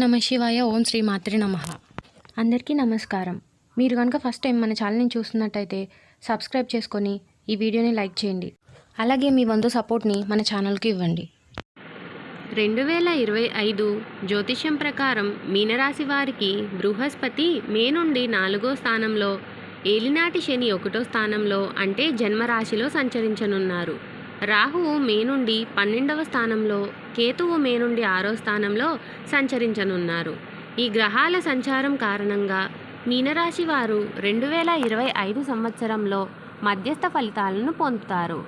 నమ శివాయ ఓం శ్రీ మాత్రి నమ. అందరికీ నమస్కారం. మీరు కనుక ఫస్ట్ టైం మన ఛానల్ని చూస్తున్నట్టయితే సబ్స్క్రైబ్ చేసుకొని ఈ వీడియోని లైక్ చేయండి. అలాగే మీ వంతు సపోర్ట్ని మన ఛానల్కి ఇవ్వండి. రెండు వేల ఇరవై ఐదు జ్యోతిష్యం ప్రకారం మీనరాశి వారికి బృహస్పతి మే నుండి నాలుగో స్థానంలో ఏలినాటి శని ఒకటో స్థానంలో అంటే జన్మరాశిలో సంచరించనున్నారు. రాహువు మే నుండి పన్నెండవ స్థానంలో కేతువు మే నుండి ఆరో స్థానంలో సంచరించనున్నారు. ఈ గ్రహాల సంచారం కారణంగా మీనరాశి వారు రెండు వేల ఇరవై ఐదు సంవత్సరంలో మధ్యస్థ ఫలితాలను పొందుతారు.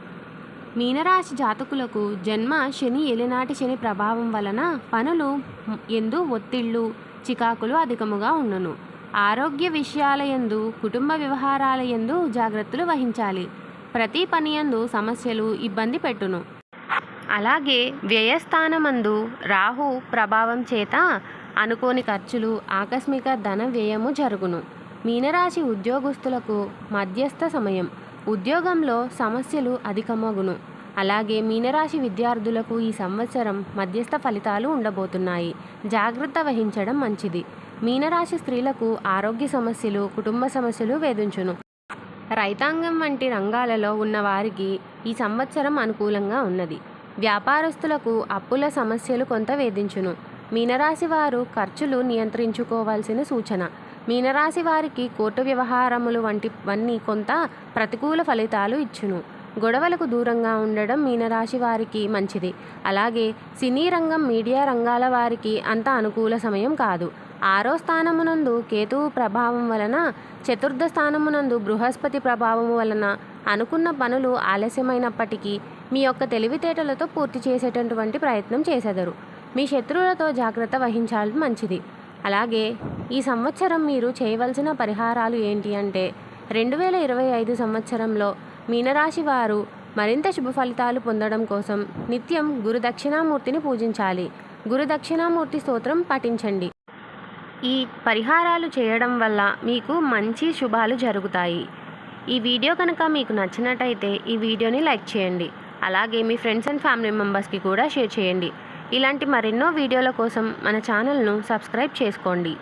మీనరాశి జాతకులకు జన్మ శని ఎలినాటి శని ప్రభావం వలన పనులు ఎందు ఒత్తిళ్ళు చికాకులు అధికముగా ఉండును. ఆరోగ్య విషయాల యందు కుటుంబ వ్యవహారాల యందు జాగ్రత్తలు వహించాలి. ప్రతి పని యందు సమస్యలు ఇబ్బంది పెట్టును. అలాగే వ్యయస్థానమందు రాహు ప్రభావం చేత అనుకోని ఖర్చులు ఆకస్మిక ధన వ్యయము జరుగును. మీనరాశి ఉద్యోగస్తులకు మధ్యస్థ సమయం. ఉద్యోగంలో సమస్యలు అధికమగును. అలాగే మీనరాశి విద్యార్థులకు ఈ సంవత్సరం మధ్యస్థ ఫలితాలు ఉండబోతున్నాయి. జాగ్రత్త వహించడం మంచిది. మీనరాశి స్త్రీలకు ఆరోగ్య సమస్యలు కుటుంబ సమస్యలు వేధించును. రైతాంగం వంటి రంగాలలో ఉన్నవారికి ఈ సంవత్సరం అనుకూలంగా ఉన్నది. వ్యాపారస్తులకు అప్పుల సమస్యలు కొంత వేధించును. మీనరాశి వారు ఖర్చులు నియంత్రించుకోవాల్సిన సూచన. మీనరాశి వారికి కోర్టు వ్యవహారములు వంటివన్నీ కొంత ప్రతికూల ఫలితాలు ఇచ్చును. గొడవలకు దూరంగా ఉండడం మీనరాశి వారికి మంచిది. అలాగే సినీ రంగం మీడియా రంగాల వారికి అంత అనుకూల సమయం కాదు. ఆరో స్థానమునందు కేతువు ప్రభావం వలన చతుర్థ స్థానమునందు బృహస్పతి ప్రభావము వలన అనుకున్న పనులు ఆలస్యమైనప్పటికీ మీ యొక్క తెలివితేటలతో పూర్తి చేసేటటువంటి ప్రయత్నం చేసెదరు. మీ శత్రువులతో జాగ్రత్త వహించాలి మంచిది. అలాగే ఈ సంవత్సరం మీరు చేయవలసిన పరిహారాలు ఏంటి అంటే రెండు వేల ఇరవై ఐదు సంవత్సరంలో మీనరాశి వారు మరింత శుభ ఫలితాలు పొందడం కోసం నిత్యం గురు దక్షిణామూర్తిని పూజించాలి. గురు దక్షిణామూర్తి స్తోత్రం పఠించండి. ఈ పరిహారాలు చేయడం వల్ల మీకు మంచి శుభాలు జరుగుతాయి. ఈ వీడియో కనుక మీకు నచ్చినట్టయితే ఈ వీడియోని లైక్ చేయండి. అలాగే మీ ఫ్రెండ్స్ అండ్ ఫ్యామిలీ మెంబర్స్కి కూడా షేర్ చేయండి. ఇలాంటి మరెన్నో వీడియోల కోసం మన ఛానల్ను సబ్స్క్రైబ్ చేసుకోండి.